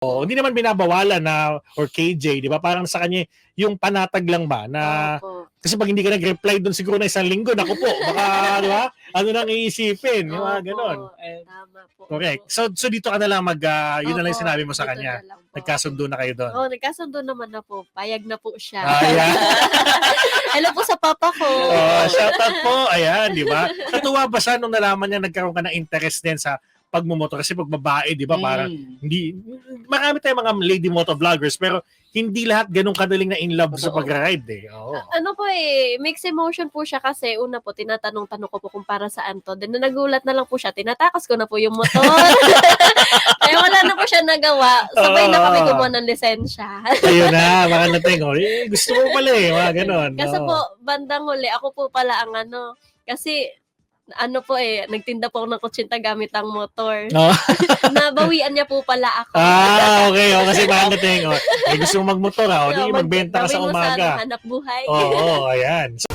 Oo, hindi naman binabawalan na or KJ, 'di ba? Parang sa kanya yung panatag lang ba na Opo. kasi pag hindi ka nag-reply doon siguro na isang linggo, naku po, baka 'di ba? Ano nang iisipin, yung mga Opo. ganon. Eh, Tama po. correct. So so dito ka na lang mag ah, yun na lang yung Opo, sinabi mo sa dito kanya. na lang po. Nagkasundo na kayo doon. Oo, nagkasundo naman na po. Payag na po siya. Ayan. Hello po sa papa ko. Oh, shout out po. Ayan, di ba? Natuwa ba siya nung nalaman niya nagkaroon ka ng interest din sa pagmumotor? Kasi pag babae, di ba, parang Mm. hindi, marami tayong mga lady motor vloggers, pero hindi lahat ganun kadaling na in love sa Totoo. pagra-ride eh. Oo. Ano po eh, mixed emotion po siya kasi una po, tinatanong-tanong ko po kung para saan to. Then na nagulat na lang po siya, tinatakas ko na po yung motor. Kaya wala na po siya nagawa. Sabay na kami kumuha ng lisensya. Ayun na, mga nating, oh, eh, gusto mo pala eh, mga ganun. kasi Oo. po, bandang huli, ako po pala ang ano, kasi ano po eh, nagtinda po ako ng kutsinta gamit ang motor. No? Nabawian niya po pala ako. Ah, okay. Oh, kasi mga nating, oh, eh, gusto mo magmotor, ah, o, di Mag- magbenta ka sa gawin mo umaga. ano, hanap buhay. Oo, ayan. So,